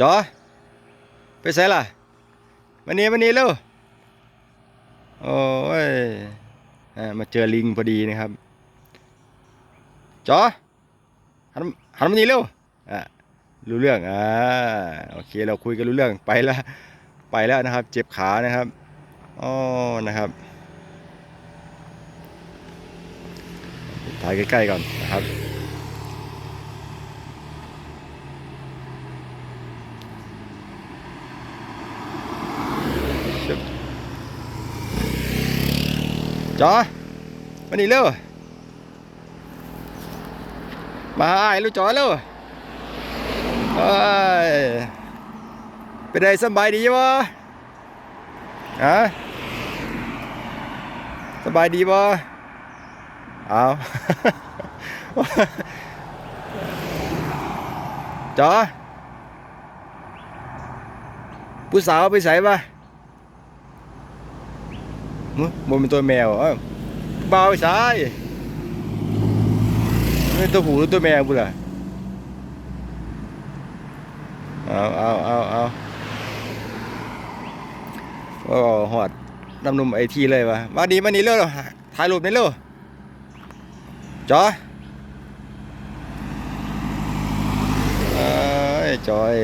จอ ไปใส่ล่ะวันนี้วันนี้เร็วโอ้ยอมาเจอลิงพอดีนะครับ จอหันหันมานี่เร็วอะรู้เรื่องอ่าโอเคเราคุยกันรู้เรื่องไปแล้วไปแล้วนะครับ เจ็บขานะครับอ๋อนะครับถ่ายใกล้ๆก่อนนะครับ จอมานี่เร็วมาหาอ้ลูกจอเร็วเอ้ยเป็นไงสบายดีบ่ฮะสบายดีบ่เอาจอผู้สาวไปใส่ปะ มึงมันเป็นตัวแมวเอ้าเบาไปซ้ายนี่ตัวผู้หรือตัวแมวบุล่ะเอาเอาเอาเอาโอ้หอดน้ำนมไอทีเลยวะมาดีมานี่เร็วถ่ายรูปนี่เร็วจอยจอย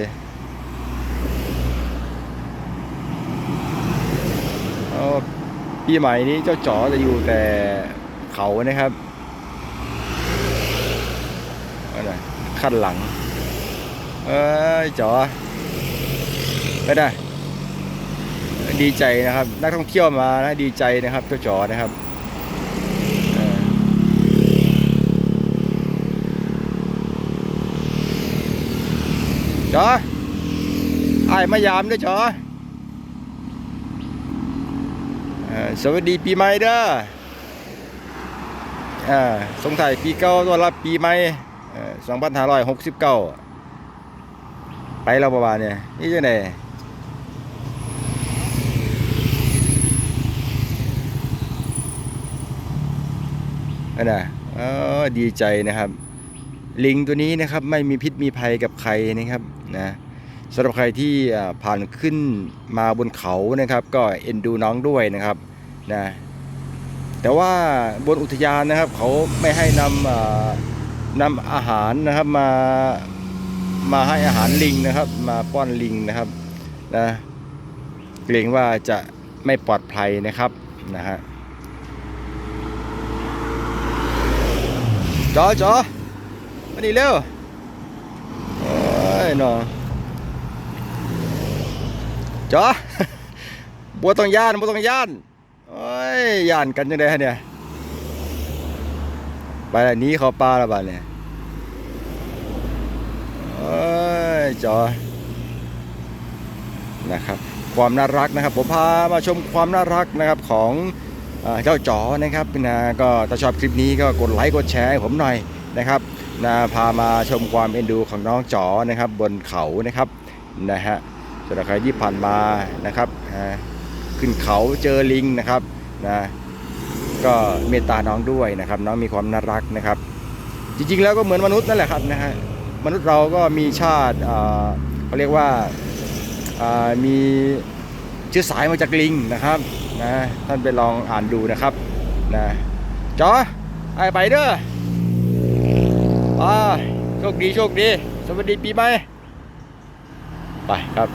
เอา ปีใหม่นี้เจ้าจ๋อจะอยู่แต่เขานะครับอันน่ะขั้นหลัง เอ้ยจ๋อไปได้ ดีใจนะครับ นักท่องเที่ยวมานะดีใจนะครับเจ้าจ๋อนะครับจ๋อไอ้ายมายามด้วยจ๋อ อ่า สวัสดีปีใหม่เด้ออสงท้ายปีเก่าต้อนรับปีใหม่เอ่อ2569ไปแล้วประมาณเนี่ยนี่จังไดอันน่ะเออดีใจนะครับ ลิงตัวนี้นะครับไม่มีพิษมีภัยกับใครนะครับนะ สำหรับใครที่ผ่านขึ้นมาบนเขานะครับ ก็เอ็นดูน้องด้วยนะครับนะแต่ว่าบนอุทยานนะครับ เขาไม่ให้นำอ่านำอาหารนะครับมามาให้อาหารลิงนะครับ มาป้อนลิงนะครับนะเกรงว่าจะไม่ปลอดภัยนะครับนะฮะจอจอมานี่เร็วโอ้ยหนอ จอบัวต้องย่านบัวต้องย่านโอ้ยย่านกันยังไงฮะเนี่ยไปละหนี้เขาปลาละบาดเนี่ยโอ้ยจอนะครับ ความน่ารักนะครับผมพามาชมความน่ารักนะครับของเอ่อเจ้าจ๋อนะครับนะก็ถ้าชอบคลิปนี้ก็กดไลค์กดแชร์ให้ผมหน่อยนะครับนะพามาชมความเอ็นดูของน้องจ๋อนะครับบนเขานะครับนะฮะ สำหรับใครที่ผ่านมานะครับขึ้นเขาเจอลิงนะครับนะก็เมตตาน้องด้วยนะครับ น้องมีความน่ารักนะครับ จริงๆแล้วก็เหมือนมนุษย์นั่นแหละครับนะฮะมนุษย์เราก็มีชาติอ่าเขาเรียกว่าอ่ามีเชื้อสายมาจากลิงนะครับนะท่านไปลองอ่านดูนะครับนะจ๋อไอไปเด้ออ่าโชคดีโชคดี สวัสดีปีใหม่ไปครับ